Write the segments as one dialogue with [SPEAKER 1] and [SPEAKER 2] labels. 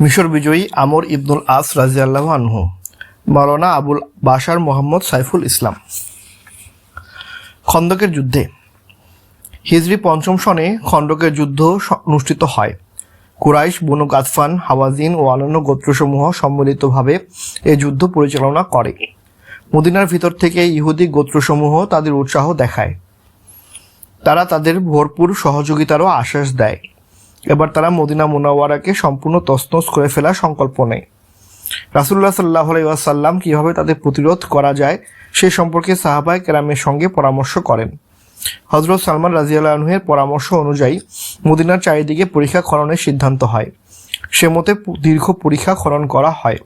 [SPEAKER 1] মিশর বিজয়ী আমর ইবনুল আস রাজি আল্লাহ আনহু, মাওলানা আবুল বাশার মোহাম্মদ সাইফুল ইসলাম। খন্দকের যুদ্ধে, হিজরি পঞ্চম সনে খন্দকের যুদ্ধ অনুষ্ঠিত হয়। কুরাইশ, বনু গাতফান হাওয়াজিন ও অন্যান্য গোত্রসমূহ সম্মিলিতভাবে এ যুদ্ধ পরিচালনা করে। মদিনার ভিতর থেকে ইহুদি গোত্রসমূহ তাদের উৎসাহ দেখায়। তারা তাদের ভরপুর সহযোগিতারও আশ্বাস দেয়। এবার তারা মদিনা মুনাওয়ারাকে সম্পূর্ণ তছনছ করে ফেলার সংকল্প নেয়। রাসুল্লাহ সাল্লাহ আলাইসাল্লাম কীভাবে তাদের প্রতিরোধ করা যায় সে সম্পর্কে সাহাবায় কেরামের সঙ্গে পরামর্শ করেন। হজরত সালমান রাজিয়ালহের পরামর্শ অনুযায়ী মদিনার চারিদিকে পরীক্ষা খননের সিদ্ধান্ত হয়। সে মতে দীর্ঘ পরীক্ষা খনন করা হয়।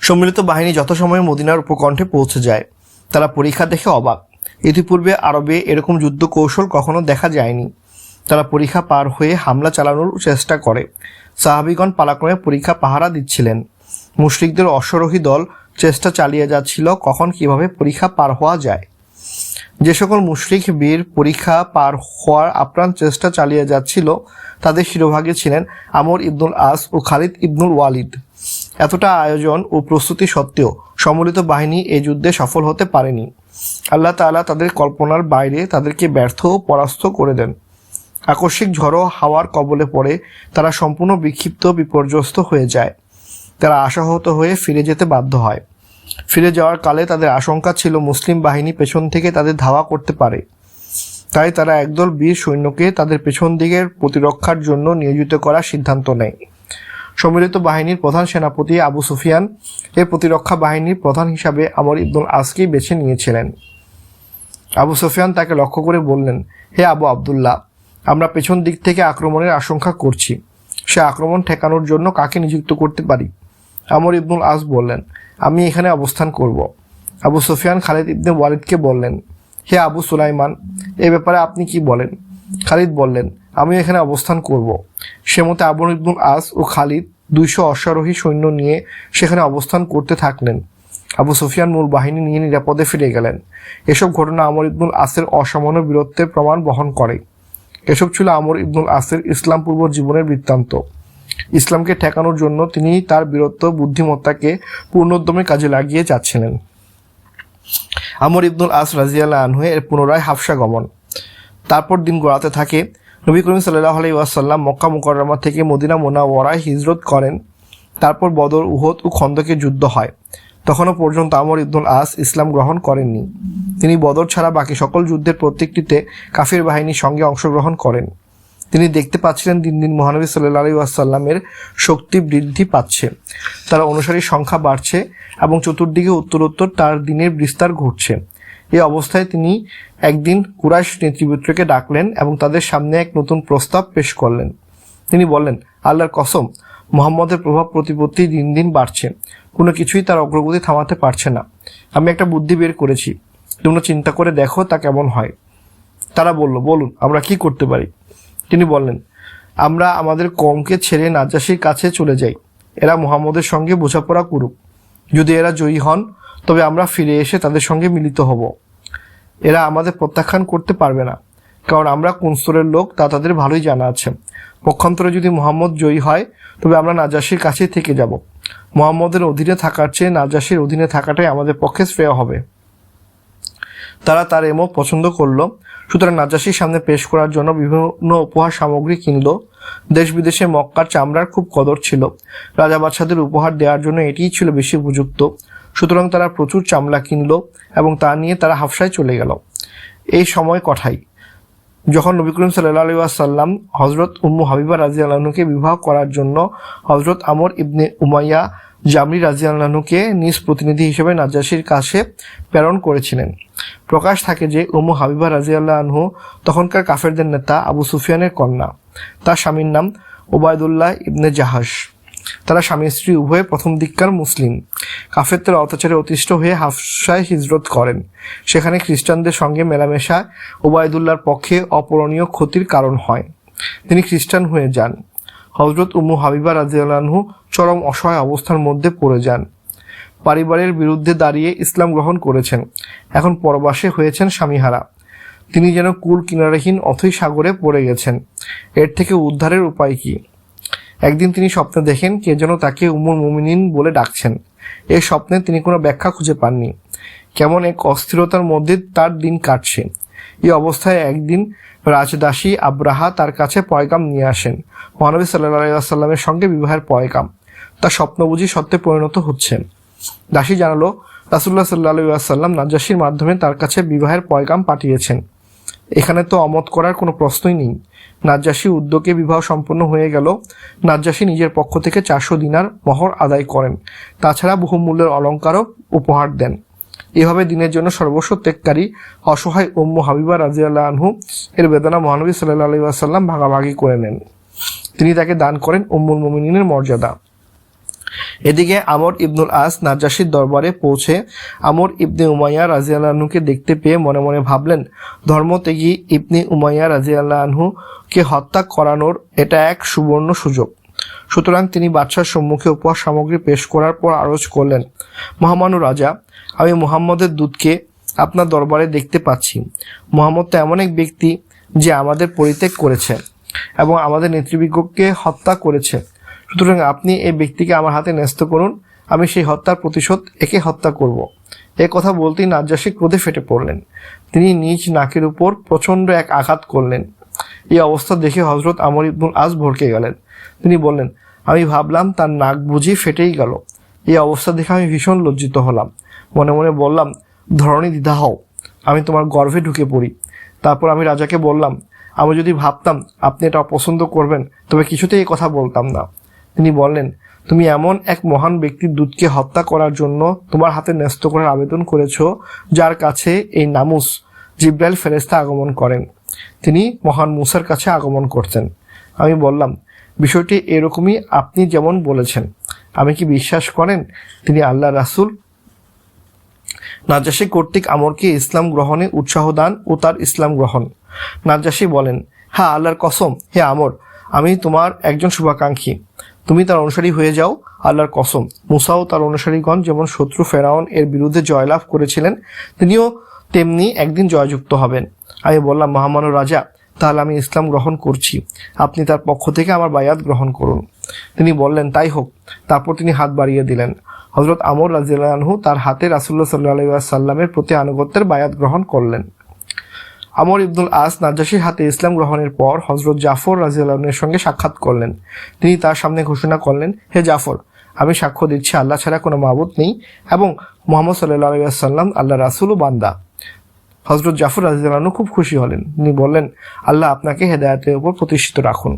[SPEAKER 1] সম্মিলিত বাহিনী যথাসময়ে মদিনার উপকণ্ঠে পৌঁছে যায়। তারা পরীক্ষা দেখে অবাক। ইতিপূর্বে আরবে এরকম যুদ্ধ কৌশল কখনো দেখা যায়নি। তারা পরীক্ষা পার হয়ে হামলা চালানোর চেষ্টা করে। সাহাবিগণ পালাক্রমে পরীক্ষা পাহারা দিচ্ছিলেন। মুশরিকদের অশ্বরোহী দল চেষ্টা চালিয়ে যাচ্ছিল কখন কীভাবে পরীক্ষা পার হওয়া যায়। যে সকল মুশরিক বীর পরীক্ষা পার হওয়ার আপ্রাণ চেষ্টা চালিয়ে যাচ্ছিল, তাদের শিরোভাগে ছিলেন আমর ইবনুল আস ও খালিদ ইবনুল ওয়ালিদ। এতটা আয়োজন ও প্রস্তুতি সত্ত্বেও সম্মিলিত বাহিনী এই যুদ্ধে সফল হতে পারেনি। আল্লাহ তাআলা তাদের কল্পনার বাইরে তাদেরকে ব্যর্থ ও পরাস্ত করে দেন। আকস্মিক ঝড়ো হাওয়ার কবলে পড়ে তারা সম্পূর্ণ বিক্ষিপ্ত, বিপর্যস্ত হয়ে যায়। তারা আশাহত হয়ে ফিরে যেতে বাধ্য হয়। ফিরে যাওয়ার কালে তাদের আশঙ্কা ছিল মুসলিম বাহিনী পেছন থেকে তাদের ধাওয়া করতে পারে। তাই তারা একদল বীর সৈন্যকে তাদের পেছন দিকের প্রতিরক্ষার জন্য নিয়োজিত করার সিদ্ধান্ত নেয়। সম্মিলিত বাহিনীর প্রধান সেনাপতি আবু সুফিয়ান এর প্রতিরক্ষা বাহিনীর প্রধান হিসাবে আমর ইবনুল আসকেই বেছে নিয়েছিলেন। আবু সুফিয়ান তাকে লক্ষ্য করে বললেন, হে আবু আবদুল্লাহ আমরা পেছন দিক থেকে আক্রমণের আশঙ্কা করছি। সে আক্রমণ ঠেকানোর জন্য কাকে নিযুক্ত করতে পারি? আমর ইবনুল আস বললেন, আমি এখানে অবস্থান করব। আবু সুফিয়ান খালিদ ইবনে ওয়ালিদকে বললেন, হে আবু সুলাইমান, এ ব্যাপারে আপনি কি বলেন? খালিদ বললেন আমি এখানে অবস্থান করব। সে মতে আবু ইবনুল আস ও খালিদ দুইশো অশ্বারোহী সৈন্য নিয়ে সেখানে অবস্থান করতে থাকলেন। আবু সুফিয়ান মূল বাহিনী নিয়ে নিরাপদে ফিরে গেলেন। এসব ঘটনা আমর ইবনুল আসের অসামান্য বীরত্বের প্রমাণ বহন করে। এসব ছিল আমর ইবনুল আসের ইসলাম পূর্ব জীবনের বৃত্তান্ত। ইসলামকে ঠেকানোর জন্য তিনি তার বীরত্ব, বুদ্ধিমত্তাকে পূর্ণোদ্যমে কাজে লাগিয়ে যাচ্ছিলেন। আমর ইবনুল আস রাজিয়াল্লাহ আনহু এর পুনরায় হাফসা গমন। তারপর দিন গড়াতে থাকে। নবী করিম সাল্লাহ আলাই ওয়াসাল্লাম মক্কা মুকররমা থেকে মদিনা মোনা ওয়ারায় হিজরত করেন। তারপর বদর, উহদ ও খন্দকে যুদ্ধ হয়। তখনও পর্যন্ত আমর ইবনুল আস ইসলাম গ্রহণ করেননি। তিনি বদর ছাড়া বাকি সকল যুদ্ধের প্রত্যেকটিতে কাফির বাহিনীর সঙ্গে অংশগ্রহণ করেন। তিনি দেখতে পাচ্ছিলেন দিন দিন মহানবী সাল্লাহ আলী ওয়াসাল্লামের শক্তি বৃদ্ধি পাচ্ছে, তার অনুসারীর সংখ্যা বাড়ছে এবং চতুর্দিকে উত্তরোত্তর তার দিনের বিস্তার ঘটছে। এই অবস্থায় তিনি একদিন কুরাইশ নেতৃবৃত্তকে ডাকলেন এবং তাদের সামনে এক নতুন প্রস্তাব পেশ করলেন। তিনি বললেন, আল্লাহর কসম মোহাম্মদের প্রভাব প্রতিপত্তি দিন দিন বাড়ছে। কোনো কিছুই তার অগ্রগতি থামাতে পারছে না। আমি একটা বুদ্ধি বের করেছি। তোমরা চিন্তা করে দেখো তা কেমন হয়। তারা বলল, বলুন, আমরা কি করতে পারি? তিনি বললেন, আমরা আমাদের কমকে ছেড়ে নাজাসির কাছে চলে যাই। এরা মোহাম্মদের সঙ্গে বোঝাপড়া করুক। যদি এরা জয়ী হন, তবে আমরা ফিরে এসে তাদের সঙ্গে মিলিত হব। এরা আমাদের প্রত্যাখ্যান করতে পারবে না। কারণ আমরা কোন স্তরের লোক তা তাদের ভালোই জানা আছে। পক্ষান্তরে যদি মোহাম্মদ জয়ী হয়, তবে আমরা নাজাসির কাছেই থেকে যাব। মোহাম্মদের অধীনে থাকার চেয়ে নাজাসির অধীনে থাকাটাই আমাদের পক্ষে শ্রেয় হবে। তারা তার এমত পছন্দ করল। সুতরাং নাজাসির সামনে পেশ করার জন্য বিভিন্ন উপহার সামগ্রী কিনলো। দেশ বিদেশে মক্কার চামড়ার খুব কদর ছিল। রাজা বাদশাদের উপহার দেওয়ার জন্য এটিই ছিল বেশি উপযুক্ত। সুতরাং তারা প্রচুর চামড়া কিনলো এবং তা নিয়ে তারা হাফসায় চলে গেল। এই সময় কথাই যখন নবী করিম সাল্লাহ আলী আসাল্লাম হজরত উম্মু হাবিবা রাজি আল্লাহকে বিবাহ করার জন্য হজরত আমর ইবনে উমাইয়া জামরি রাজি আল্লাহকে নিজ প্রতিনিধি হিসেবে নাজাসির কাছে প্রেরণ করেছিলেন। প্রকাশ থাকে যে উম্মু হাবিবা রাজি আল্লাহ আনহু তখনকার কাফেরদের নেতা আবু সুফিয়ানের কন্যা। তার স্বামীর নাম ওবায়দুল্লাহ ইবনে জাহাস তারা স্বামী স্ত্রী উভয়ে প্রথম দিককার মুসলিম। কাফেরদের অত্যাচারে অতিষ্ঠ হয়ে হাফসায় হিজরত করেন। সেখানে খ্রিস্টানদের সঙ্গে মেলামেশা ওবায়দুল্লাহর পক্ষে অপূরণীয় ক্ষতির কারণ হয়। তিনি খ্রিস্টান হয়ে যান। হজরত উম্মু হাবিবা রাজিয়ালহু চরম অসহায় অবস্থার মধ্যে পড়ে যান। পরিবারের বিরুদ্ধে দাঁড়িয়ে ইসলাম গ্রহণ করেছেন। এখন পরবাসে হয়েছেন স্বামীহারা। তিনি যেন কুল কিনারাহীন অথৈ সাগরে পড়ে গেছেন। এর থেকে উদ্ধারের উপায় কি? একদিন তিনি স্বপ্নে দেখেন কে যেন তাকে উমুল মুমিনিন বলে ডাকছেন। এই স্বপ্নে তিনি কোনো ব্যাখ্যা খুঁজে পাননি। কেমন এক অস্থিরতার মধ্যে তার দিন কাটছে। এই অবস্থায় একদিন রাজদাসী আব্রাহা তার কাছে পয়গাম নিয়ে আসেন। মহানবী সাল্লাহ সাল্লামের সঙ্গে বিবাহের পয়গাম। তার স্বপ্ন বুঝি সত্যে পরিণত হচ্ছে। দাসী জানালো রাসুল্লাহ সাল্লাহ সাল্লাম নাজ্জাসীর মাধ্যমে তার কাছে বিবাহের পয়গাম পাঠিয়েছেন। এখানে তো অমত করার কোনো প্রশ্নই নেই। নাজ্জাসী উদ্যোগে বিবাহ সম্পন্ন হয়ে গেল। নাজ্জাসী নিজের পক্ষ থেকে চারশো দিনার মহর আদায় করেন। তাছাড়া বহুমূল্যের অলঙ্কারও উপহার দেন। এভাবে দিনের জন্য সর্বস্ব ত্যাগকারী, অসহায় উম্মু হাবিবা রাজিয়াল্লাহ আনহু এর বেদনা মহানবী সাল্লাহ আলী আসাল্লাম ভাগাভাগি করে নেন। তিনি তাকে দান করেন উম্মুল মুমিনের মর্যাদা। এদিকে আমর ইবনুল আস নাজ্জাসির দরবারে পৌঁছে আমর ইবনে উমাইয়া রাজিয়াল্লাহকে দেখতে পেয়ে মনে মনে ভাবলেন ধর্মত্যাগী ইবনে উমাইয়া রাজিয়াল্লাহকে হত্যা করানোর এটা এক সুবর্ণ সুযোগ। সুতরাং তিনি বাদশার সম্মুখে উপহার সামগ্রী পেশ করার পর আরজ করলেন মহামানু রাজা, আমি মুহাম্মদের দূতকে আপনার দরবারে দেখতে পাচ্ছি। মোহাম্মদ তো এমন এক ব্যক্তি যে আমাদের পরিত্যাগ করেছে এবং আমাদের নেতৃবৃন্দকে হত্যা করেছে। সুতরাং আপনি এই ব্যক্তিকে আমার হাতে ন্যস্ত করুন। আমি সেই হত্যার প্রতিশোধ একে হত্যা করব। এ কথা বলতেই নাজ্জাসী ক্রোধে ফেটে পড়লেন। তিনি নিজ নাকের উপর প্রচণ্ড এক আঘাত করলেন। এই অবস্থা দেখে হজরত আমর ইবনুল আজ ভরকে গেলেন। তিনি বললেন, আমি ভাবলাম তার নাক বুঝি ফেটেই গেল। এই অবস্থা দেখে আমি ভীষণ লজ্জিত হলাম। মনে মনে বললাম ধরনী দ্বিধা হও। আমি তোমার গর্ভে ঢুকে পড়ি। তারপর আমি রাজাকে বললাম, আমি যদি ভাবতাম আপনি এটা অপছন্দ করবেন, তবে কিছুতেই এই কথা বলতাম না। তিনি বললেন, তুমি এমন এক মহান ব্যক্তির দূতকে হত্যা করার জন্য তোমার হাতে ন্যস্ত করার আবেদন করেছ, যার কাছে এই নামুস জিব্রাইল ফেরেস্তা আগমন করেন। তিনি মহান মুসার কাছে আগমন করতেন আমি বললাম, বিষয়টি এরকমই আপনি যেমন বলেছেন, আমি কি বিশ্বাস করেন? তিনি আল্লাহ রাসুল। নাজাসী কর্তৃক আমরকে ইসলাম গ্রহণে উৎসাহ দান ও তার ইসলাম গ্রহণ। নাজাসী বলেন হ্যাঁ আল্লাহর কসম, হে আমর, আমি তোমার একজন শুভাকাঙ্ক্ষী। তুমি তার অনুসারী হয়ে যাও, আল্লাহর কসম। মুসাও তার অনুসারীগণ, যেমন শত্রু ফেরাউন এর বিরুদ্ধে জয়লাভ করেছিলেন, তিনিও তেমনি একদিন জয়যুক্ত হবেন। আমি বললাম মহামানু রাজা, তাহলে আমি ইসলাম গ্রহণ করছি। আপনি তার পক্ষ থেকে আমার বায়াত গ্রহণ করুন। তিনি বললেন, তাই হোক। তারপর তিনি হাত বাড়িয়ে দিলেন। হজরত আমর রাজিয়ালহু তার হাতে রাসুল্লাহ সাল্লাহ সাল্লামের প্রতি আনুগত্যের বায়াত গ্রহণ করলেন। আমর ইবনুল আস নাজ্জাসীর হাতে ইসলাম গ্রহণের পর হজরত জাফর রাজিউল্লাহনের সঙ্গে সাক্ষাৎ করলেন। তিনি তার সামনে ঘোষণা করলেন, হে জাফর, আমি সাক্ষ্য দিচ্ছি, আল্লাহ ছাড়া কোনো মাবুদ নেই এবং মোহাম্মদ সাল্লাহ আল্লাহ রাসুল বান্দা। হজরত জাফর রাজিউল্লাহ খুব খুশি হলেন। তিনি বললেন, আল্লাহ আপনাকে হেদায়তের উপর প্রতিষ্ঠিত রাখুন।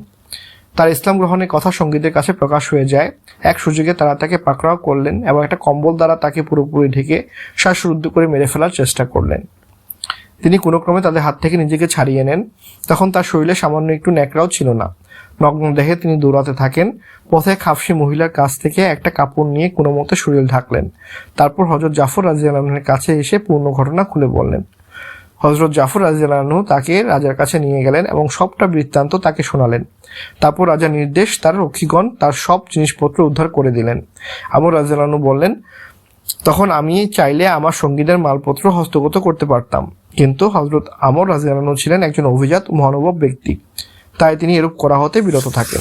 [SPEAKER 1] তার ইসলাম গ্রহণের কথা সঙ্গীতের কাছে প্রকাশ হয়ে যায়। এক সুযোগে তারা তাকে পাকড়াও করলেন এবং একটা কম্বল দ্বারা তাকে পুরোপুরি ঢেকে শ্বাসরুদ্ধ করে মেরে ফেলার চেষ্টা করলেন। তিনি কোনো ক্রমে তাদের হাত থেকে নিজেকে ছাড়িয়ে নেন। তখন তার শরীরে সামান্য একটু ন্যাকড়াও ছিল না। নগ্ন দেখে তিনি দৌড়াতে থাকেন। পথে খাফসি মহিলার কাছ থেকে একটা কাপড় নিয়ে কোনো মতে শরীর ঢাকলেন। তারপর হজরত জাফর রাজিয়ালের কাছে এসে পূর্ণ ঘটনা খুলে বললেন। হজরত জাফর রাজিয়ালানহু তাকে রাজার কাছে নিয়ে গেলেন এবং সবটা বৃত্তান্ত তাকে শোনালেন। তারপর রাজা নির্দেশ তার রক্ষীগণ তার সব জিনিসপত্র উদ্ধার করে দিলেন। আমর রাজিয়ালানহু বললেন তখন আমি চাইলে আমার সঙ্গীদের মালপত্র হস্তগত করতে পারতাম। কিন্তু হজরত আমর রাজিয়ানু ছিলেন একজন অভিজাত মহানুভব ব্যক্তি। তাই তিনি এরূপ করা হতে বিরত থাকেন।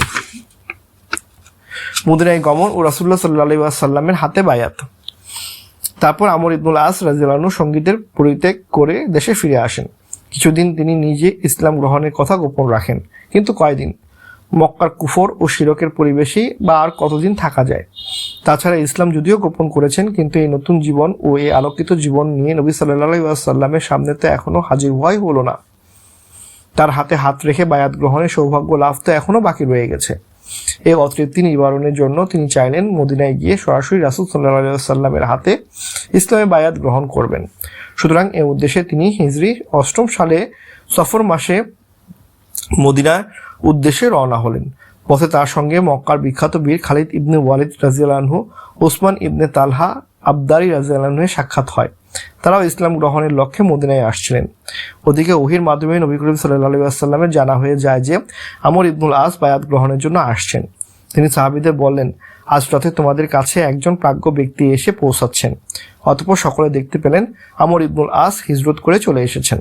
[SPEAKER 1] মুদিনায় গমন ও রাসুল্লাহ সাল্লাহ সাল্লামের হাতে বায়াত। তারপর আমর ইবনুল আস রাজিয়ানু সঙ্গীতের পরিত্যাগ করে দেশে ফিরে আসেন। কিছুদিন তিনি নিজে ইসলাম গ্রহণের কথা গোপন রাখেন। কিন্তু কয়দিন? মক্কার কুফর ও শিরকের পরিবেশেই বা আর কতদিন থাকা যায়। তাছাড়া ইসলাম যদিও গোপন করেছেন, কিন্তু এই নতুন জীবন ও এই আলোকিত জীবন নিয়ে নবী সাল্লাহ সাল্লামের সামনে তো এখনও হাজির হওয়াই হলো না। তার হাতে হাত রেখে বায়াত গ্রহণের সৌভাগ্য লাভ তো এখনও বাকি রয়ে গেছে। এই অতৃপ্তি নিবারণের জন্য তিনি চাইলেন মদিনায় গিয়ে সরাসরি রাসুল সাল্লাহ সাল্লামের হাতে ইসলামে বায়াত গ্রহণ করবেন। সুতরাং এ উদ্দেশ্যে তিনি হিজরি অষ্টম সালে সফর মাসে মদিনার উদ্দেশ্যে রওনা হলেন। পথে তার সঙ্গে মক্কার বিখ্যাত বীর খালিদ ইবনে ওয়ালিদ রাজিয়ালানহু ওসমান ইবনে তালহা আবদারি রাজিয়ালানহুয়ের সাক্ষাৎ হয়। তারাও ইসলাম গ্রহণের লক্ষ্যে মদিনায় আসছিলেন। ওদিকে ওহির মাধ্যমে নবী করিম সাল্লাহ আসাল্লামের জানা হয়ে যায় যে আমর ইবনুল আস বায়াত গ্রহণের জন্য আসছেন। তিনি সাহাবিদের বললেন, আজ রাতে তোমাদের কাছে একজন প্রাজ্ঞ ব্যক্তি এসে পৌঁছাচ্ছেন। অতপর সকলে দেখতে পেলেন আমর ইবনুল আস হিজরত করে চলে এসেছেন।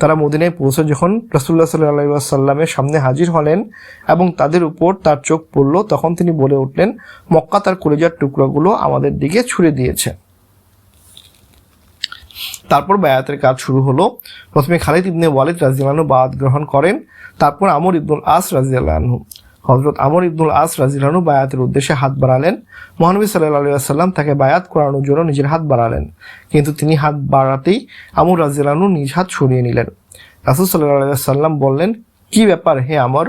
[SPEAKER 1] তারা মদিনায় পৌঁছে যখন রসুল্লাহ সাল্লাহ সাল্লামের সামনে হাজির হলেন এবং তাদের উপর তার চোখ পড়ল, তখন তিনি বলে উঠলেন, মক্কা তার কলেজার টুকরোগুলো আমাদের দিকে ছুড়ে দিয়েছে। তারপর বায়াতের কাজ শুরু হলো। প্রথমে খালিদ ইবনে ওয়ালিদ রাজিয়ালানহু বাদ গ্রহণ করেন, তারপর আমর ইবনুল আস রাজিয়ালানহু হজরত আমর ইবনুল আস রাজিলানু বায়াতের উদ্দেশ্যে হাত বাড়ালেন। মহানবী সাল্লাহ সাল্লাম তাকে বায়াত করানোর জন্য নিজের হাত বাড়ালেন। কিন্তু তিনি হাত বাড়াতেই আমর রাজিলানু নিজ হাত সরিয়ে নিলেন। রাসুল সাল্লাহ সাল্লাম বললেন, কি ব্যাপার হে আমর?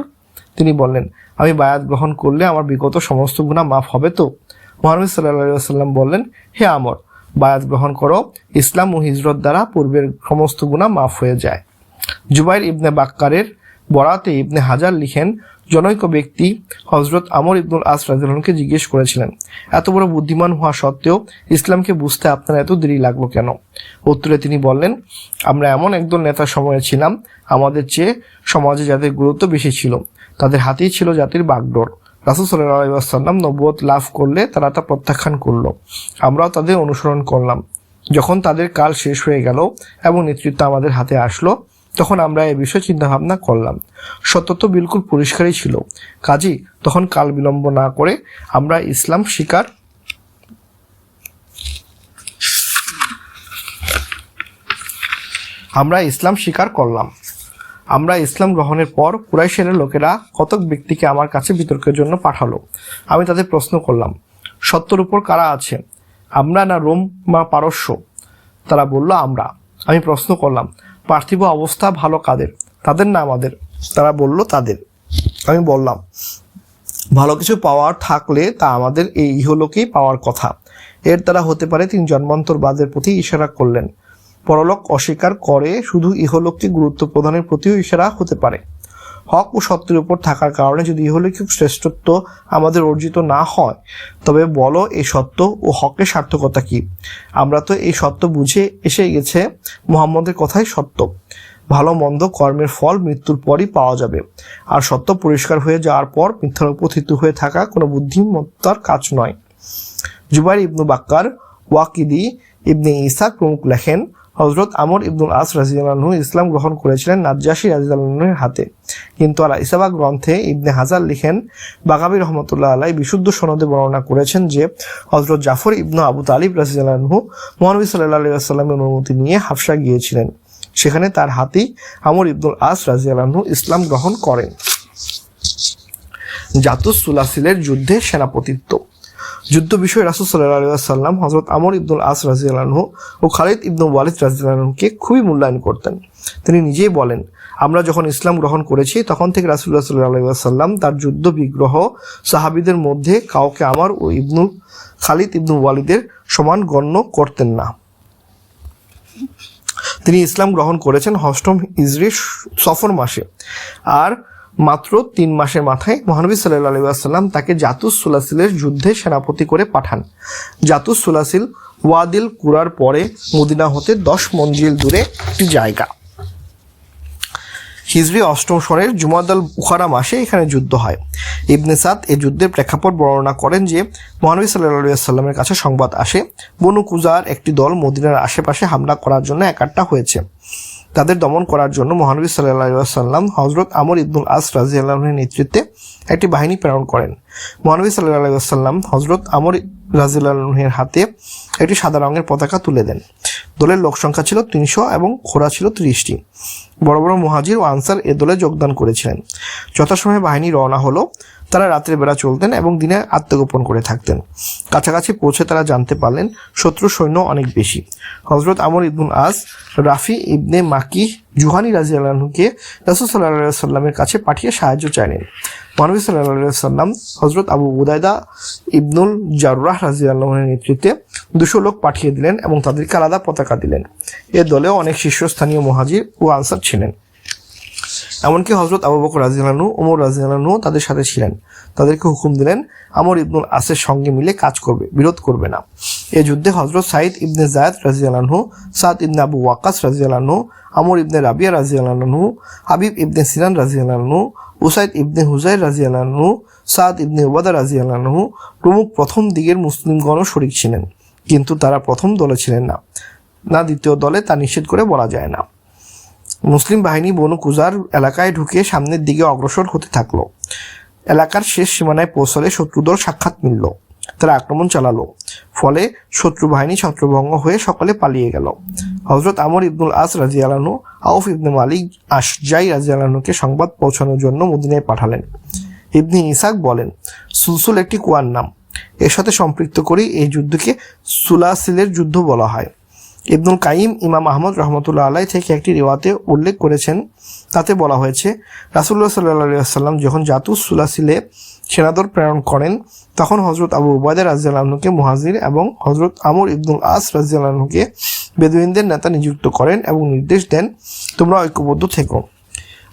[SPEAKER 1] তিনি বললেন, আমি বায়াত গ্রহণ করলে আমার বিগত সমস্ত গুণা মাফ হবে তো? মহানবী সাল্লাহ সাল্লাম বললেন, হে আমর, বায়াত গ্রহণ করো। ইসলাম ও হিজরত দ্বারা পূর্বের সমস্ত গুণা মাফ হয়ে যায়। জুবাইর ইবনে বাক্কারের বরাতে ইবনে হাজার লিখেন, জনৈক ব্যক্তি হজরত আমর ইবনুল আস রাজিউলকে জিজ্ঞেস করেছিলেন, এত বড় বুদ্ধিমান হওয়া সত্ত্বেও ইসলামকে বুঝতে আপনার এত দেরি লাগল কেন? উত্তরে তিনি বললেন, আমরা এমন একদল নেতার সময়ে ছিলাম, আমাদের চেয়ে সমাজে যাদের গুরুত্ব বেশি ছিল, তাদের হাতেই ছিল জাতির বাগডোর। রাসুল সাল্লাম নবুয়ত লাভ করলে তারা তা প্রত্যাখ্যান করল। আমরাও তাদের অনুসরণ করলাম। যখন তাদের কাল শেষ হয়ে গেল এবং নেতৃত্ব আমাদের হাতে আসলো তখন আমরা এ বিষয়ে চিন্তা ভাবনা করলাম। সত্য তো বিলকুল পরিষ্কারই ছিল। কাজী, তখন কাল বিলম্ব না করে আমরা ইসলাম স্বীকার আমরা ইসলাম স্বীকার করলাম। আমরা ইসলাম গ্রহণের পর কুরাইশের লোকেরা কতক ব্যক্তিকে আমার কাছে বিতর্কের জন্য পাঠালো। আমি তাদের প্রশ্ন করলাম, সত্যর উপর কারা আছে? আমরা না রোম বা পারস্য? তারা বলল, আমরা। আমি প্রশ্ন করলাম পার্থিব অবস্থা ভালো কাদের? তাদের না আমাদের। তারা বলল, তাদের। আমি বললাম, ভালো কিছু পাওয়ার থাকলে তা আমাদের এই ইহলোকেই পাওয়ার কথা। এর দ্বারা হতে পারে তিনি জন্মান্তরবাদের প্রতি ইশারা করলেন। পরলোক অস্বীকার করে শুধু ইহলোককে গুরুত্ব প্রদানের প্রতিও ইশারা হতে পারে। হক ও সত্যের উপর থাকার কারণে যদি ইহলৌকিক শ্রেষ্ঠত্ব আমাদের অর্জিত না হয়, তবে বলো এই সত্য ও হকের সার্থকতা কি? আমরা তো এই সত্য বুঝে এসে গেছে, মোহাম্মদের কথাই সত্য। ভালো মন্দ কর্মের ফল মৃত্যুর পরই পাওয়া যাবে। আর সত্য পরিষ্কার হয়ে যাওয়ার পর মিথ্যার উপস্থিত হয়ে থাকা কোনো বুদ্ধিমত্তার কাজ নয়। জুবাইর ইবনু বাক্কার ওয়াকিদি ইবনে ইসাক প্রমুখ লেখেন হজরত আমর ইবনুল আস রাজিয়ালহু ইসলাম গ্রহণ করেছিলেন নাজ্জাসি রাজিয়ালহের হাতে। কিন্তু আলা ইসাবা গ্রন্থে ইবনে হাজার লিখেন, বাগাবি রহমতুল্লাহ আলাই বিশুদ্ধ সনদে বর্ণনা করেছেন যে হজরত জাফর ইবনু আবু তালিব রাজিয়ালহু মহানবী সাল্লাহ আলাইসাল্লামের অনুমতি নিয়ে হাফসা গিয়েছিলেন। সেখানে তার হাতেই আমর ইবনুল আস রাজিয়ালহু ইসলাম গ্রহণ করেন। জাতুস সুলাসিলের যুদ্ধে সেনাপতিত্ব। যুদ্ধ বিষয়ে রাসুল সাল্লাহ সাল্লাম হজরত আমর ইবনুল আস রাজিয়ালহু ও খালিদ ইবনু ওয়ালিদ রাজিয়ালহুকে খুবই মূল্যায়ন করতেন। তিনি নিজেই বলেন, আমরা যখন ইসলাম গ্রহণ করেছি, তখন থেকে রাসুল্লাহ সাল্লাহ সাল্লাম তার যুদ্ধ বিগ্রহ সাহাবিদের মধ্যে কাউকে আমার ও ইবনুল খালিদ ইবনু ওয়ালিদের সমান গণ্য করতেন না। তিনি ইসলাম গ্রহণ করেছেন অষ্টম ইজরি সফর মাসে। আর মাত্র তিন মাসের মাথায় মহানবী সাল্লাহ আলিয়াল্লাম তাকে জাতুস সুলাসিলের যুদ্ধে সেনাপতি করে পাঠান। জাতুস সুলাসিল ওয়াদিল কুরার পরে মদিনা হতে দশ মঞ্জিল দূরে একটি জায়গা। হিজরি অষ্টম সনের জুমাদাল উখারা মাসে এখানে যুদ্ধ হয়। ইবনে সাদ এই যুদ্ধের প্রেক্ষাপট বর্ণনা করেন যে, মহানবী সাল্লাহ সাল্লামের কাছে সংবাদ আসে, বনু কুজার একটি দল মদিনার আশেপাশে হামলা করার জন্য একাট্টা হয়েছে। তাদের দমন করার জন্য মহানবী সাল্লাহ সাল্লাম হজরত আমর ইবনুল আস রাজি আল্লাহের নেতৃত্বে একটি বাহিনী প্রেরণ করেন। মহানবী সাল্লাহ সাল্লাম হজরত আমর রাজিউল্লাহের হাতে একটি সাদা রঙের পতাকা তুলে দেন। দলের লোক সংখ্যা ছিল তিনশো এবং খোরা ছিল ত্রিশটি। বড় বড় মহাজির ও আনসার এ দলে যোগদান করেছিলেন। যথাসময়ে বাহিনী রওনা হলো তারা রাত্রে বেলা চলতেন এবং দিনে আত্মগোপন করে থাকতেন। কাছাকাছি পৌঁছে তারা জানতে পারলেন শত্রু সৈন্য অনেক বেশি। হজরত আমর ইবনুল আজ রাফি ইবনে মাকি, জুহানি রাজি আল্লাহকে রাসুল সাল্লাহ সাল্লামের কাছে পাঠিয়ে সাহায্য চাইলেন। মানবী সাল্লাহ সাল্লাম হজরত আবু উদায়দা ইবনুল জারুরাহ রাজি আল্লাহের নেতৃত্বে দুশো লোক পাঠিয়ে দিলেন এবং তাদেরকে আলাদা পতাকা দিলেন। এ দলেও অনেক শীর্ষস্থানীয় মহাজির ও আনসার ছিলেন। এমনকি হজরত আবু বকর রাজিয়ালানু ওমর রাজিয়ালানু তাদের সাথে ছিলেন। তাদেরকে হুকুম দিলেন, আমর ইবনুল আসের সঙ্গে মিলে কাজ করবে, বিরোধ করবে না। এ যুদ্ধে হজরত সাইদ ইবনে জায়দ রাজিয়ালানহু সাদ ইবনে আবু ওয়াকাস রাজিয়ালানহু আমর ইবনে রাবিয়া রাজিয়ালানহু হাবিব ইবনে সিনান রাজিয়ালানহু উসাইদ ইবনে হুজাইর রাজিয়ালানহু সাদ ইবনে ওবাদা রাজিয়ালানহু প্রমুখ প্রথম দিকের মুসলিমগণও শরিক ছিলেন। কিন্তু তারা প্রথম দলে ছিলেন না। না দ্বিতীয় দলে তা নিষেধ করে বলা যায় না। মুসলিম বাহিনী বনু কুজার এলাকায় ঢুকে সামনের দিকে অগ্রসর হতে থাকল। এলাকার শেষ সীমানায় পৌঁছলে শত্রুদল সাক্ষাৎ মিলল। তারা আক্রমণ চালালো। ফলে শত্রু বাহিনী ছত্রভঙ্গ হয়ে সকলে পালিয়ে গেল। হজরত আমর ইবনুল আস রাজি আলানু আউফ ইবনে মালিক আশজাই রাজি আলানুকে সংবাদ পৌঁছানোর জন্য মদিনায় পাঠালেন। ইবনি ইসাক বলেন, সুলসুল একটি কুয়ার নাম। এর সাথে সম্পৃক্ত করেই এই যুদ্ধকে সুলাসিলের যুদ্ধ বলা হয়। ইবনুল কাইম, ইমাম আহমদ রহমতুল্লাহ আলাই থেকে একটি রেওয়াতে উল্লেখ করেছেন। তাতে বলা হয়েছে রাসুল্লাহ সাল্লাহ সাল্লাম যখন জাতু সুলাসিলে সেনাদর প্রেরণ করেন, তখন হজরত আবু উবায়দা রাজিয়ালকে মুহাজির এবং হজরত আমর ইবনুল আস রাজিয়ালকে বেদুইনদের নেতা নিযুক্ত করেন এবং নির্দেশ দেন, তোমরা ঐক্যবদ্ধ থেকো।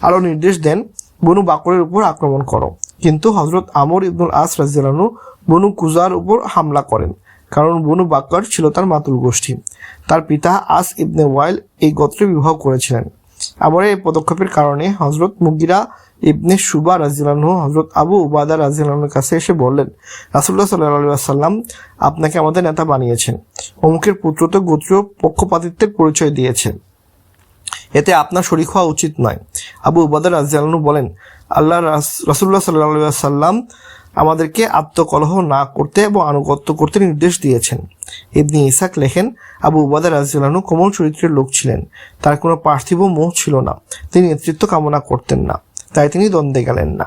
[SPEAKER 1] আরও নির্দেশ দেন, বনু বাকরের উপর আক্রমণ করো। কিন্তু হজরত আমর ইবনুল আস রাজিয়ালানু বনু কুজার উপর হামলা করেন। কারণ বনু বাক্কর ছিল তার মাতুল গোষ্ঠী। তার পিতা আস ইবনে ওয়াইল এই গোত্রে বিবাহ করেছিলেন। আবার এই পদক্ষেপের কারণে হজরত মুগিরা ইবনে সুবা রাজিলানহু হজরত আবু উবাদা রাজিলানুর কাছে এসে বললেন রাসুল্লাহ সাল্লাহ সাল্লাম আপনাকে আমাদের নেতা বানিয়েছেন। অমুকের পুত্র তো গোত্র পক্ষপাতিত্বের পরিচয় দিয়েছেন। এতে আপনার শরিক হওয়া উচিত নয়। আবু উবাদা রাজিয়ালনু বলেন, আল্লাহ রাসুল্লাহ সাল্লাহ সাল্লাম আমাদেরকে আত্মকলহ না করতে এবং আনুগত্য করতে নির্দেশ দিয়েছেন। ইবনি ইসাক লেখেন, আবু উবাদা রাজিয়ালনু কোমল চরিত্রের লোক ছিলেন। তার কোনো পার্থিব মোহ ছিল না। তিনি নেতৃত্ব কামনা করতেন না। তাই তিনি দ্বন্দ্বে গেলেন না।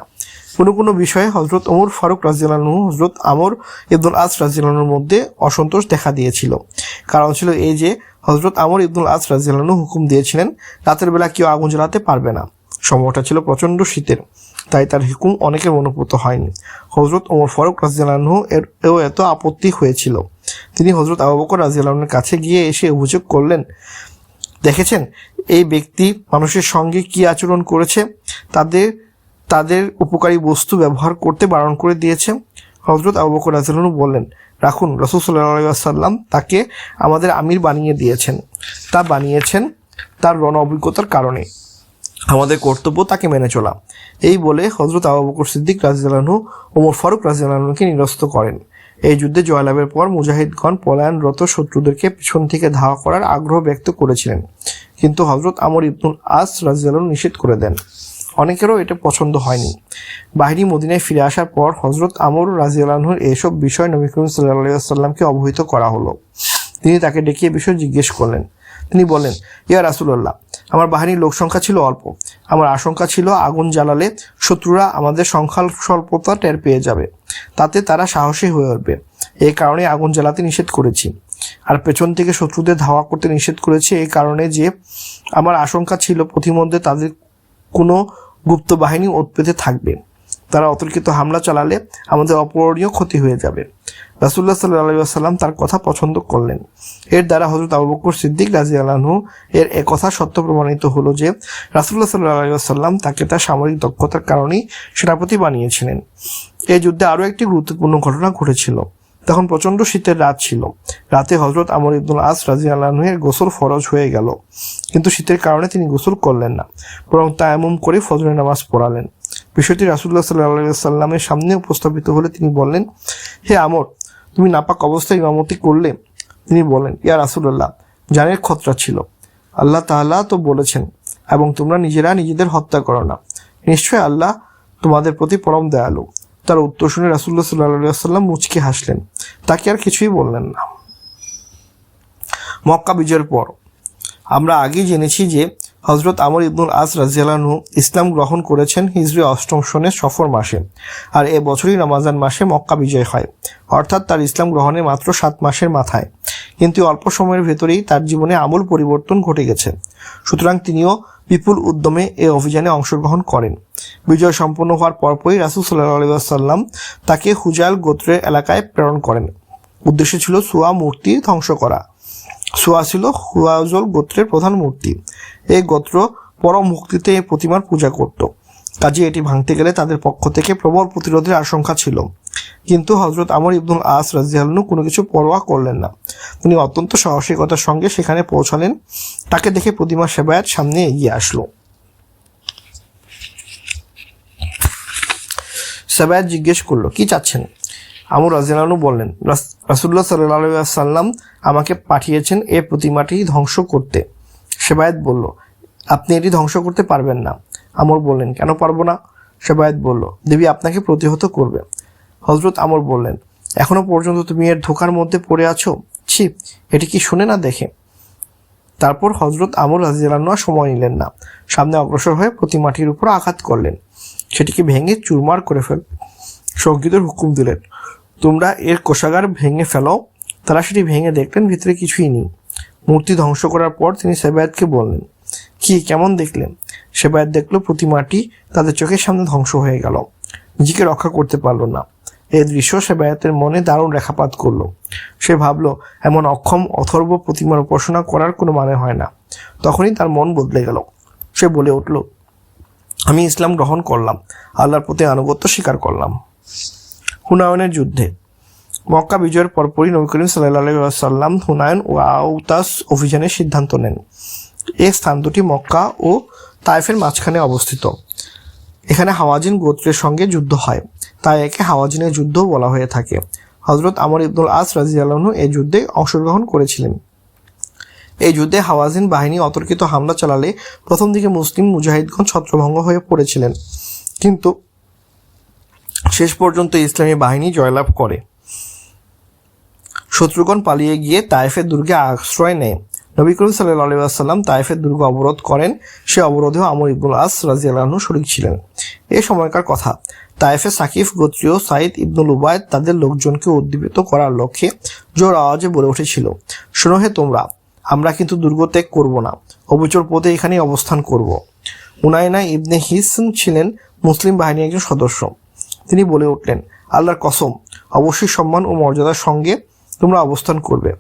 [SPEAKER 1] কোনো কোনো বিষয়ে হজরত ওমর ফারুক রাজিয়ালু হজরত আমর ইবনুল আস রাজিয়ালুর মধ্যে অসন্তোষ দেখা দিয়েছিল। কারণ ছিল এই যে হজরত আমর ইবনুল আস রাজিয়ালু হুকুম দিয়েছিলেন, রাতের বেলা কেউ আগুন জ্বালাতে পারবে না। সময়টা ছিল প্রচণ্ড শীতের। তাই তার হুকুম অনেকের অনুভূত হয়নি। হজরত ওমর ফারুক রাজিয়ালু এর, এও এত আপত্তি হয়েছিল। তিনি হজরত আবু বকর রাজিয়ালুর কাছে গিয়ে এসে অভিযোগ করলেন, দেখেছেন, এই ব্যক্তি মানুষের সঙ্গে কি আচরণ করেছে? তাদের তাদের উপকারী বস্তু ব্যবহার করতে বারণ করে দিয়েছে। হজরত আবু বকর বললেন, রাখুন, রসুল সাল্লাম তাকে আমাদের আমির বানিয়ে দিয়েছেন। তা বানিয়েছেন তার রণ অভিজ্ঞতার কারণে। আমাদের কর্তব্য তাকে মেনে চলা। এই বলে হজরত আবু বকর সিদ্দিক রাজিয়ালহু ওমর ফারুক রাজিয়ালহুকে নিরস্ত করেন। এই যুদ্ধে জয়লাভের পর মুজাহিদগণ পলায়নরত শত্রুদেরকে পিছন থেকে ধাওয়া করার আগ্রহ ব্যক্ত করেছিলেন। কিন্তু হজরত আমর ইবনুল আস রাজিয়ালহু নিষেধ করে দেন। অনেকেরও এটা পছন্দ হয়নি। বাহিনী মদিনায় ফিরে আসার পর হজরত আমর রাজিয়ালহুর এসব বিষয় নবী করিম সাল্লাহ সাল্লামকে অবহিত করা হলো। তিনি তাকে ডেকে বিষয় জিজ্ঞেস করলেন। তিনি বলেন, ইয়া রাসুল্লাহ আমার বাহিনীর লোক সংখ্যা ছিল অল্প। আমার আশঙ্কা ছিল আগুন জ্বালালে শত্রুরা আমাদের সংখ্যা স্বল্পতা টের পেয়ে যাবে। তাতে তারা সাহসী হয়ে উঠবে। এই কারণে আগুন জ্বালাতে নিষেধ করেছি। আর পেছন থেকে শত্রুদের ধাওয়া করতে নিষেধ করেছি এই কারণে যে আমার আশঙ্কা ছিল প্রতিমধ্যে তাদের কোনো গুপ্ত বাহিনী উৎপেতে থাকবে। তারা অতর্কিত হামলা চালালে আমাদের অপূরণীয় ক্ষতি হয়ে যাবে। রাসুল্লাহ সাল্লাহ সাল্লাম তার কথা পছন্দ করলেন। এর দ্বারা হজরত আবু বকর সিদ্দিক রাজি আল্লাহু এর একথা সত্য প্রমাণিত হলো যে রাসুল্লাহ সাল্লাহ সাল্লাম তাকে তার সামরিক দক্ষতার কারণেই সেনাপতি বানিয়েছিলেন। এই যুদ্ধে আরও একটি গুরুত্বপূর্ণ ঘটনা ঘটেছিল। তখন প্রচণ্ড শীতের রাত ছিল। রাতে হজরত আমর ইবনুল আস রাজি আল্লাহের গোসল ফরজ হয়ে গেল। কিন্তু শীতের কারণে তিনি গোসল করলেন না, বরং তায়ামুম করে ফজরের নামাজ পড়ালেন। বিষয়টি রাসুল্লাহ সাল্লাহ সাল্লামের সামনে উপস্থাপিত হলে তিনি বললেন, হে আমর তুমি নাপাক অবস্থায় ইমামতি করলে, তিনি বলেন, ইয়া রাসুল্লাহ জানের খতরা ছিল। আল্লাহ তাআলা তো বলেছেন, এবং তোমরা নিজেরা নিজেদের হত্যা করো না। নিশ্চয় আল্লাহ তোমাদের প্রতি পরম দয়ালু। তার উত্তর শুনে রাসুল্লাহ সাল্লাহ সাল্লাম মুচকে হাসলেন। তাকে আর কিছুই বললেন না। মক্কা বিজয়ের পর আমরা আগেই জেনেছি যে হজরত আমর ইবনুল আস রাজিয়ালানহু ইসলাম গ্রহণ করেছেন হিজরি অষ্টম সনের সফর মাসে। আর এ বছরই রমাজান মাসে মক্কা বিজয় হয়। অর্থাৎ তার ইসলাম গ্রহণের মাত্র সাত মাসের মাথায়। কিন্তু অল্প সময়ের ভেতরেই তার জীবনে আমূল পরিবর্তন ঘটে গেছে। সুতরাং তিনিও বিপুল উদ্যমে এ অভিযানে অংশগ্রহণ করেন। বিজয় সম্পন্ন হওয়ার পরপরই রাসুল সাল্লাহ সাল্লাম তাকে হুজাল গোত্রের এলাকায় প্রেরণ করেন। উদ্দেশ্য ছিল সুয়া মূর্তি ধ্বংস করা। সুয়া ছিল হুয়াজল গোত্রের প্রধান মূর্তি। এই গোত্র পরম মুক্তিতে এই প্রতিমার পূজা করত। কাজে এটি ভাঙতে গেলে তাদের পক্ষ থেকে প্রবল প্রতিরোধের আশঙ্কা ছিল। কিন্তু হজরত আমর ইবনুল আস রাজিয়ালনু কোনো কিছু পরোয়া করলেন না। তিনি অত্যন্ত সাহসিকতার সঙ্গে সেখানে পৌঁছালেন। তাকে দেখে প্রতিমা সেবায়াত সামনে এগিয়ে আসলো। সেবায়াত জিজ্ঞেস করল, কি চাচ্ছেন? আমর রাজিয়ালনু বললেন রাসুল্লাহ সাল্লাহ সাল্লাম আমাকে পাঠিয়েছেন এ প্রতিমাটি ধ্বংস করতে। সেবায়ত বলল, আপনি এটি ধ্বংস করতে পারবেন না। আমর বললেন, কেন পারব না? সেবায়ত বলল, দেবী আপনাকে প্রতিহত করবে। হজরত আমর বললেন, এখনও পর্যন্ত তুমি এর ধোকার মধ্যে পড়ে আছো? ছি, এটি কি শুনে না দেখে? তারপর হজরত আমর রাজিয়াল্লাহ সময় নিলেন না। সামনে অগ্রসর হয়ে প্রতিমাটির উপর আঘাত করলেন। সেটিকে ভেঙে চুরমার করে ফেল সঙ্গীতের হুকুম দিলেন। তোমরা এর কোষাগার ভেঙে ফেলো। তারা সেটি ভেঙে দেখলেন, ভিতরে কিছুই নেই। মূর্তি ধ্বংস করার পর তিনি সেবায়তকে বললেন, কি, কেমন দেখলেন? সেবায়ত দেখল প্রতিমাটি তাদের চোখের সামনে ধ্বংস হয়ে গেল। নিজেকে রক্ষা করতে পারল না। এই দৃশ্য সেবায়তের মনে দারুণ রেখাপাত করল। সে ভাবলো, এমন অক্ষম, অথর্ব প্রতিমার উপাসনা করার কোনো মানে হয় না। তখনই তার মন বদলে গেল। সে বলে উঠল, আমি ইসলাম গ্রহণ করলাম, আল্লাহর প্রতি আনুগত্য স্বীকার করলাম। হুনায়নের যুদ্ধে। মক্কা বিজয়ের পরপরই নবী করিম সাল্লাম হুনায়ন ও আউতাস অভিযানের সিদ্ধান্ত নেন। এই স্থান দুটি মক্কা ও তাইফের মাঝখানে অবস্থিত। এখানে হাওয়াজিন গোত্রের সঙ্গে যুদ্ধ হয়। তাই একে হাওয়াজিনের যুদ্ধ বলা হয়ে থাকে। হজরত আমর ইবনুল আস রাজি রাজিয়ালহু এই যুদ্ধে অংশগ্রহণ করেছিলেন। এই যুদ্ধে হাওয়াজিন বাহিনী অতর্কিত হামলা চালালে প্রথম দিকে মুসলিম মুজাহিদগণ ছত্রভঙ্গ হয়ে পড়েছিলেন। কিন্তু শেষ পর্যন্ত ইসলামী বাহিনী জয়লাভ করে। শত্রুগণ পালিয়ে গিয়ে তায়েফের দুর্গে আশ্রয় নেয়। নবী করিম সাল্লাহ আসাল্লাম তায়েফের দুর্গ অবরোধ করেন। সে অবরোধেও আমর ইবনুল আস রাজিয়ালহু শরিক ছিলেন। এ সময়কার কথা। তায়েফে সাকিফ, গোত্রীয় সাইদ ইবনুল উবায়দ তাদের লোকজনকে উদ্দীপিত করার লক্ষ্যে জোর আওয়াজে বলে উঠেছিল, শোনো হে তোমরা, আমরা কিন্তু দুর্গ ত্যাগ করব না। অবচর পথে এখানে অবস্থান করব। উনায়না ইবনে হিসন ছিলেন মুসলিম বাহিনীর একজন সদস্য। তিনি বলে উঠলেন, আল্লাহর কসম, অবশ্যই সম্মান ও মর্যাদার সঙ্গে তোমরা অবস্থান করবে।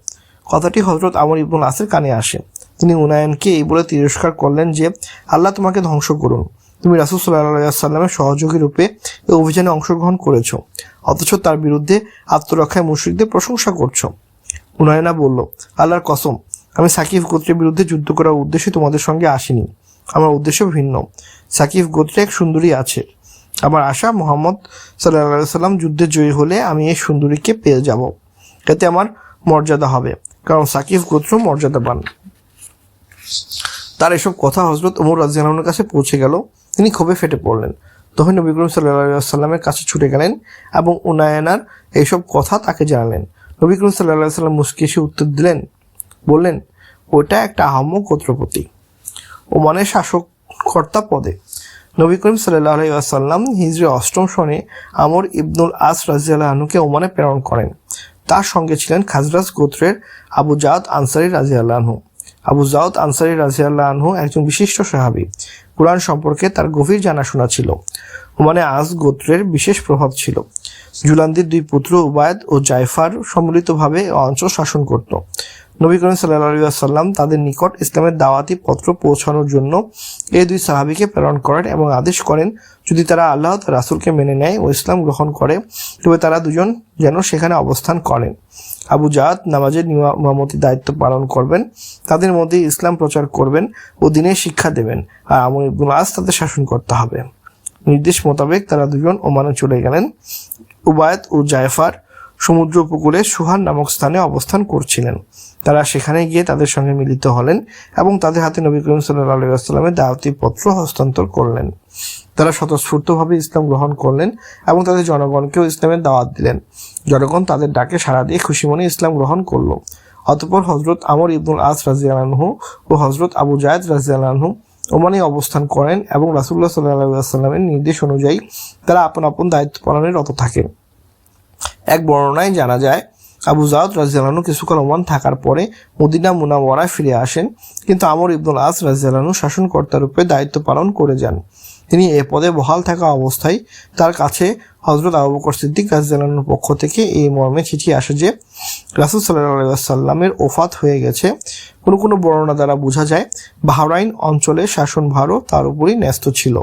[SPEAKER 1] কথাটি হজরত আমর ইবনুল আসের কানে আসে। তিনি উনায়নকে এই বলে তিরস্কার করলেন যে, আল্লাহ তোমাকে ধ্বংস করুন। তুমি রাসুল সাল্লাহ সাল্লামের সহযোগী রূপে এই অভিযানে অংশগ্রহণ করেছ, অথচ তার বিরুদ্ধে আত্মরক্ষায় মুশ্রিকদের প্রশংসা করছ। উনায়না বলল, আল্লাহর কসম, আমি সাকিফ গোত্রের বিরুদ্ধে যুদ্ধ করার উদ্দেশ্যে তোমাদের সঙ্গে আসিনি। আমার উদ্দেশ্য ভিন্ন। সাকিফ গোত্রে এক সুন্দরী আছে। আমার আশা, মোহাম্মদ সাল্লাহ সাল্লাম যুদ্ধে জয়ী হলে আমি এই সুন্দরীকে পেয়ে যাব। এতে আমার মর্যাদা হবে, কারণ সাকিফ গোত্র মর্যাদাবান। তার এসব কথা হজরত ওমর রাজিয়ানের কাছে পৌঁছে গেল। তিনি ক্ষোভে ফেটে পড়লেন। তখন নবী করিম সাল্লাহ সাল্লামের কাছে ছুটে গেলেন এবং উনায়নার এইসব কথা তাকে জানালেন। নবী করিম সাল্লাহ সাল্লাম মুস্কি এসে উত্তর দিলেন, বললেন ওটা একটা আহম্মক গোত্রপতি। ওমানের শাসককর্তা পদে নবী করিম সাল্লাহ আলাইসাল্লাম হিজরি অষ্টম সনে আমর ইবনুল আস রাজিয়াল আহনুকে ওমানে প্রেরণ করেন। তার সঙ্গে ছিলেন খাজরাজ গোত্রের আবু জাদ আনসারি রাজিয়াল্লাহু আবু জাউদ আনসারি রাজিয়াল্লাহ আনহু একজন বিশিষ্ট সাহাবী। কোরআন সম্পর্কে তার গভীর জানাশোনা ছিল। ওমানে আজ গোত্রের বিশেষ প্রভাব ছিল। জুলান্দির দুই পুত্র উবায়দ ও জাইফার সম্মিলিতভাবে অঞ্চল শাসন করত। নবী করিম সাল্লাম তাদের নিকট ইসলামের দাওয়াতি পত্র পৌঁছানোর জন্য এই দুই সাহাবিকে প্রেরণ করেন এবং আদেশ করেন, যদি তারা আল্লাহ রাসুলকে মেনে নেয় ও ইসলাম গ্রহণ করে, তবে তারা দুজন যেন সেখানে অবস্থান করেন। আবু জাদ নামাজের নিয়ামতি দায়িত্ব পালন করবেন, তাদের মধ্যে ইসলাম প্রচার করবেন ও দিনের শিক্ষা দেবেন, আর ইবনুল আজ তাদের শাসন করতে হবে। নির্দেশ মোতাবেক তারা দুজন ওমানে চলে গেলেন। উবায়ত ও জায়ফার সমুদ্র উপকূলে সুহান নামক স্থানে অবস্থান করছিলেন। তারা সেখানে গিয়ে তাদের সঙ্গে মিলিত হলেন এবং তাদের হাতে নবী করিম সাল্লাহ আলাইসাল্লামের দাওয়াতি পত্র হস্তান্তর করলেন। তারা স্বতঃস্ফূর্তভাবে ইসলাম গ্রহণ করলেন এবং তাদের জনগণকেও ইসলামের দাওয়াত দিলেন। জনগণ তাদের ডাকে সাড়া দিয়ে খুশি মনে ইসলাম গ্রহণ করল। অতপর হজরত আমর ইবনুল আস রাজিয়ালহু ও হজরত আবু জায়দ রাজিয়ালহু ওমানে অবস্থান করেন এবং রাসুল্লাহ সাল্লাহ সাল্লামের নির্দেশ অনুযায়ী তারা আপন আপন দায়িত্ব পালনে রত থাকেন। এক বর্ণনায় জানা যায়, আবু জাউদ রাজিয়ালানু কিছুকাল ওমান থাকার পরে মদিনা মুনাওয়ারায় ফিরে আসেন। কিন্তু আমর ইবনুল আস রাজিয়ালানু শাসনকর্তা রূপে দায়িত্ব পালন করে যান। তিনি এ পদে বহাল থাকা অবস্থায় তার কাছে হজরত আবু বকর সিদ্দিক রাজিয়ালানুর পক্ষ থেকে এই মর্মে চিঠি আসে যে, রাসুল সাল্লাহ সাল্লামের ওফাত হয়ে গেছে। কোনো কোনো বর্ণনা দ্বারা বোঝা যায়, বাহরাইন অঞ্চলের শাসনভারও তার উপরই ন্যস্ত ছিল।